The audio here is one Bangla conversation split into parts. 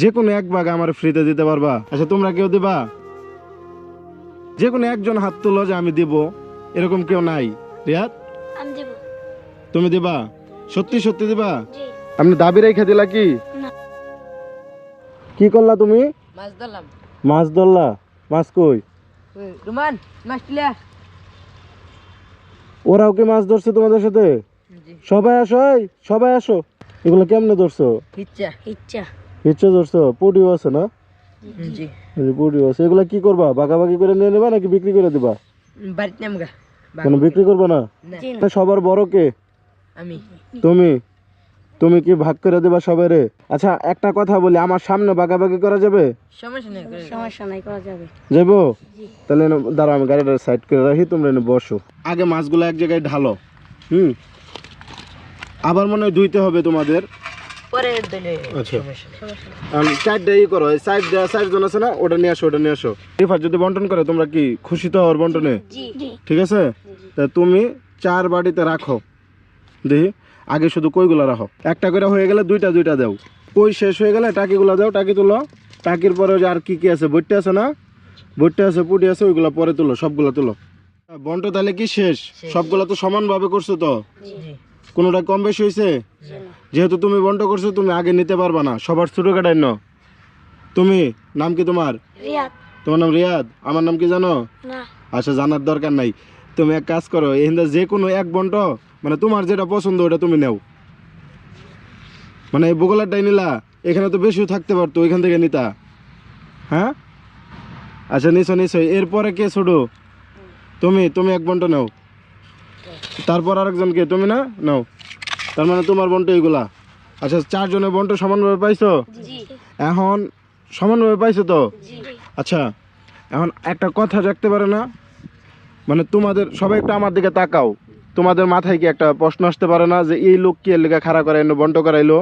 যে কোনো এক ভাগ আমার ফ্রিতে দিতে পারবা। আচ্ছা তোমরা কেউ দিবা? যে কোনো একজন হাত তুলো যে আমি দিব এরকম কেউ নাই। রিয়াদ? আমি দেব। তুমি দিবা? সত্যি সত্যি দিবা? জি। আপনি দাবি রেখে দিলা কি? না। কি করলা তুমি? মাছ ধরলাম। মাছ ধরলা? মাছ কই? রুমান মাছ তুলে ওরাও কি মাছ ধরছে তোমাদের সাথে? সবাই আসো এই, সবাই আসো। এগুলো কেমনে ধরছো? ইচ্ছা। ইচ্ছা। ইচ্ছে ধরছো পুডিও আছে না? জি। পুডিও আছে এগুলা কি করবা? বাগাবাগি করে নিয়ে নেবা নাকি বিক্রি করে দিবা? বাড়িতে নামগা কোনো বিক্রি করবা না? না। সবার বড় কে? আমি। তুমি? তুমি কি ভাগ করে দেবা সবাইরে আচ্ছা একটা কথা বলি আমার সামনে বাগাবাগি করা যাবে? সমস্যা নেই সমস্যা নাই করা যাবে। যাব তাহলে দাঁড়াও আমি গাড়িটা সাইড করে রাখি তোমরা এনে বসো। আগে মাছগুলো এক জায়গায় ঢালো। হুম। আবার মনে হয় ধুইতে হবে তোমাদের। পরে দিলে আচ্ছা। করো আছে না ওটা নিয়ে আসো ওটা নিয়ে আসো। রিফার যদি বন্টন করে তোমরা কি খুশি তো হওয়ার বন্টনে? জি। জি। ঠিক আছে? তা তুমি চার বাড়িতে রাখো। দেখি আগে শুধু কইগুলো রাখো। একটা করে হয়ে গেলে দুইটা দুইটা দাও। কই শেষ হয়ে গেলে টাকিগুলো দাও টাকি তুলো। টাকির পরে ওই যে আর কি কি আছে বইটা আছে না? বইটা আছে পুটি আছে ওইগুলো পরে তুলো সবগুলো তুলো। বন্ট তাহলে কি শেষ। সবগুলো তো সমানভাবে করছ তো? জি। কোনোটা কম বেশি হয়েছে? যেহেতু তুমি বন্ট করছ তুমি আগে নিতে পারবা না। সবার ছোটো কাটাই ন তুমি নাম কি তোমার? তোমার নাম রিয়াদ? আমার নাম কি জানো? আচ্ছা জানার দরকার নাই। তুমি এক কাজ করো এখানে যে কোনো এক বন্ট মানে তোমার যেটা পছন্দ ওটা তুমি নেও। মানে এই বগলারটাই নিলা এখানে তো বেশিও থাকতে পারতো ওইখান থেকে নিতা। হ্যাঁ? আচ্ছা নিছো নিছো। এরপরে কে ছোটো? তুমি তুমি এক বন্ট নাও। তারপর আরেকজনকে তুমি না? নাও। তার মানে তোমার বন্ট এইগুলা আচ্ছা চারজনের বন্ট সমানভাবে পাইছো? এখন সমানভাবে পাইছো তো? আচ্ছা এখন একটা কথা রাখতে পারে না? মানে তোমাদের সবাই একটু আমার দিকে তাকাও। তোমাদের মাথায় কি একটা প্রশ্ন আসতে পারে না যে এই লোক কি এর লেখা খাড়া করাইলো বন্ট করাইলো?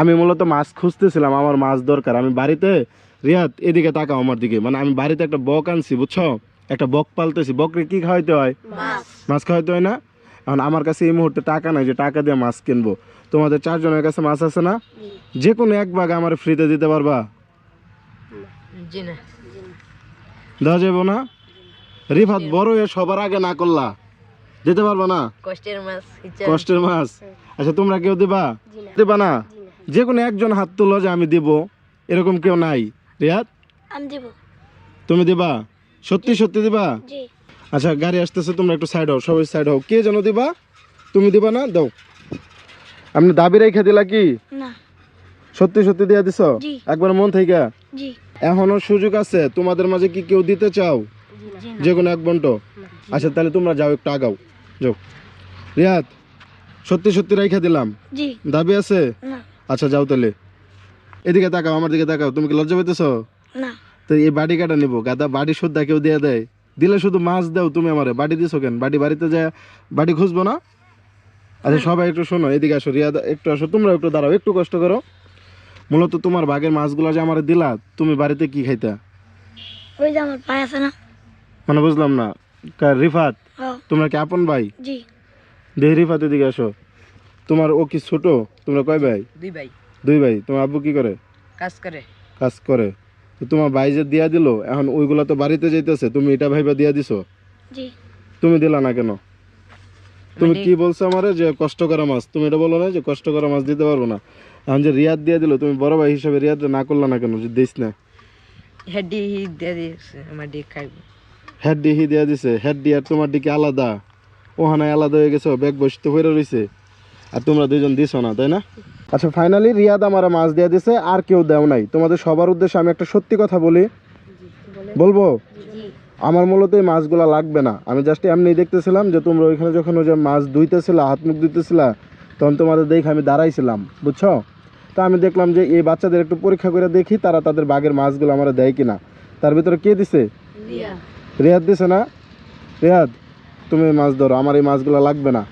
আমি মূলত মাছ খুঁজতেছিলাম আমার মাছ দরকার। আমি বাড়িতে রিয়াদ এদিকে তাকাও আমার দিকে। মানে আমি বাড়িতে একটা বক আনছি বুঝছ? একটা বক পালতেছি বকরে কি খাওয়াইতে হয়? মাছ। খাওয়াইতে হয় না? এখন আমার কাছে এই মুহূর্তে টাকা নাই যে টাকা দিয়ে মাছ কিনবো। তোমাদের চারজনের কাছে মাছ আছে না? যে কোনো এক ভাগ আমার ফ্রিতে দিতে পারবা? দেওয়া যাব না? রিফাত বড় হয়ে সবার আগে না করলা। দিতে পারবা না? কষ্টের মাছ কষ্টের মাছ। আচ্ছা তোমরা কেউ দিবা? দিবা না? যে কোনো একজন হাত তুলো যে আমি দিব। এরকম কেউ নাই। রিয়াদ? আমি দেব। তুমি দিবা? সত্যি সত্যি দিবা? আচ্ছা গাড়ি আসতেছে তোমরা একটু সাইড হও সবাই সাইড হও। কে যেন দিবা? তুমি দিবা না? দাও। আপনি দাবি রেখে দিলা কি? সত্যি সত্যি দিয়ে দিছ? একবার মন থেকে এখনও সুযোগ আছে তোমাদের মাঝে কি কেউ দিতে চাও? যে কোনো এক বন্ট। আচ্ছা তাহলে তোমরা যাও একটু আগাও। যাও। রিয়াদ সত্যি সত্যি রেখে দিলাম। দাবি আছে? আচ্ছা যাও তাহলে। এদিকে তাকাও আমার দিকে তাকাও। তুমি কি লজ্জা পেতেছ না। তো এই বাড়ি কাটা নিবো গাদা বাড়ি শুদ্ধা কেউ দিয়ে দেয়। দিলে শুধু মাছ দাও তুমি আমারে বাড়ি দিছো কেন? বাড়ি বাড়িতে যায় বাড়ি খুঁজবো না? আচ্ছা সবাই একটু শোনো এদিকে আসো রিয়া একটু আসো তোমরা একটু দাঁড়াও একটু কষ্ট করো। মূলত তোমার বাঘের মাছগুলো যে আমারে দিলা তুমি বাড়িতে কি খাইতা? ওই যে আমার পায়ে আছে না? মানে বুঝলাম না কার রিফাত? তোমরা কি আপন ভাই? জি। দেহ রিফাত এদিকে আসো। তোমার ও কি ছোট? তোমরা কয় ভাই? দুই ভাই। দুই ভাই তোমার আব্বু কি করে? কাজ করে। কাজ করে। তো তোমার ভাই যে দিয়া দিল এখন ওইগুলা তো বাড়িতে যাইতেছে তুমি এটা ভাইবা দিয়া দিছো? জি। তুমি দিলা না কেন? তুমি মানে- কি বলছো আমারে যে কষ্ট করা মাছ? তুমি এটা বলো না যে কষ্ট করা মাছ দিতে পারব না। এখন যে রিয়াদ দিয়ে দিল তুমি বড় ভাই হিসাবে রিয়াদ না করলা না কেন? যে দিস না। হেডি হি দিয়ে দিয়েছে আমার খাইব। হেড ডিহি দিয়া দিছে হেড ডি আর তোমার দিকে আলাদা? ওখানে আলাদা হয়ে গেছো ব্যাগ বসতে হয়ে রয়েছে আর তোমরা দুজন দিছো না তাই না? আচ্ছা ফাইনালি রিয়াদ আমার মাছ দিয়ে দিছে আর কেউ দেও নাই। তোমাদের সবার উদ্দেশ্যে আমি একটা সত্যি কথা বলি। বলব? আমার মূলত এই মাছগুলো লাগবে না। আমি জাস্ট এমনি দেখতেছিলাম যে তোমরা ওইখানে যখন ওই যে মাছ ধুইতেছিলা হাত মুখ ধুইতেছিলা তখন তোমাদের দেখে আমি দাঁড়াইছিলাম বুঝছ? তো আমি দেখলাম যে এই বাচ্চাদের একটু পরীক্ষা করে দেখি তারা তাদের বাঘের মাছগুলো আমার দেয় কিনা। তার ভিতরে কে দিছে? রেয়াদ। দিছে না? রেয়াদ তুমি মাছ ধরো আমার এই মাছগুলো লাগবে না।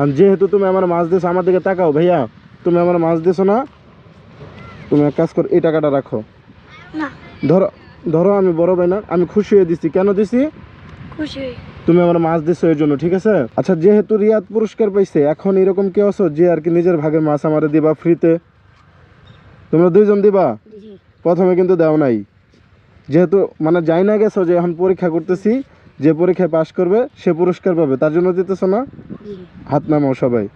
আর যেহেতু তুমি আমার মাছ দিছো আমার দিকে তাকাও ভাইয়া। তুমি আমার মাছ দিছো না? তুমি এক কাজ কর এই টাকাটা রাখো। ধরো ধরো আমি বড় ভাই না আমি খুশি হয়ে দিছি। কেন দিছি? তুমি আমার মাছ দিছো এর জন্য ঠিক আছে? আচ্ছা যেহেতু রিয়াদ পুরস্কার পাইছে এখন এরকম কেউ আছো যে আর কি নিজের ভাগের মাছ আমারে দিবা ফ্রিতে? তোমরা দুইজন দিবা? প্রথমে কিন্তু দেও নাই। যেহেতু মানে যাই না গেছো যে এখন পরীক্ষা করতেছি যে পরীক্ষায় পাশ করবে সে পুরস্কার পাবে। তার জন্য দিতেছো না? হাত নামাও সবাই।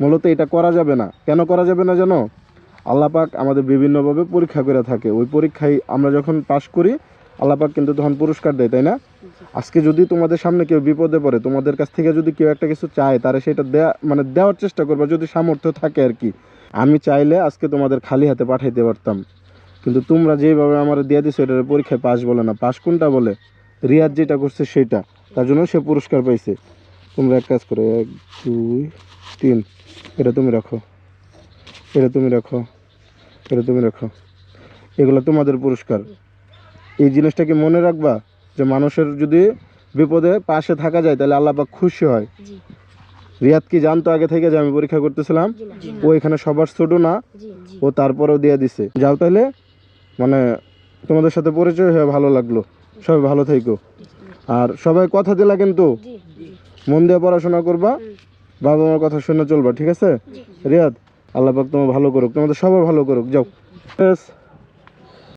মূলত এটা করা যাবে না। কেন করা যাবে না জানো? আল্লাহ পাক আমাদের বিভিন্নভাবে পরীক্ষা করে থাকে। ওই পরীক্ষায় আমরা যখন পাশ করি, আল্লাহ পাক কিন্তু তখন পুরস্কার দেয়, তাই না? আজকে যদি তোমাদের সামনে কেউ বিপদে পড়ে, তোমাদের কাছ থেকে যদি কেউ একটা কিছু চায়, তারা সেটা দেয়া মানে দেওয়ার চেষ্টা করবে যদি সামর্থ্য থাকে আর কি। আমি চাইলে আজকে তোমাদের খালি হাতে পাঠাইতে পারতাম। কিন্তু তোমরা যেভাবে আমার দিয়ে দিছো, এটার পরীক্ষায় পাস বলে না। পাস কোনটা বলে? রিয়াদ যেটা করছে সেটা। তার জন্য সে পুরস্কার পাইছে। তোমরা এক কাজ করো এক দুই তিন। এটা তুমি রাখো। এটা তুমি রাখো। এটা তুমি রাখো। এগুলো তোমাদের পুরস্কার। এই জিনিসটাকে মনে রাখবা যে মানুষের যদি বিপদে পাশে থাকা যায় তাহলে আল্লাহ পাক খুশি হয়। রিয়াদ কি জানতো আগে থেকে যে আমি পরীক্ষা করতেছিলাম? ও এখানে সবার ছোট না। ও তারপরেও দিয়ে দিছে। যাও তাহলে মানে তোমাদের সাথে পরিচয় হয়ে ভালো লাগল। সবাই ভালো থেকো। আর সবাই কথা দিলা কিন্তু। মন দিয়ে পড়াশোনা করবা বাবা মার কথা শুনে চলবা ঠিক আছে? রিয়াদ আল্লাহ পাক তোমার ভালো করুক তোমাদের সবার ভালো করুক যাও।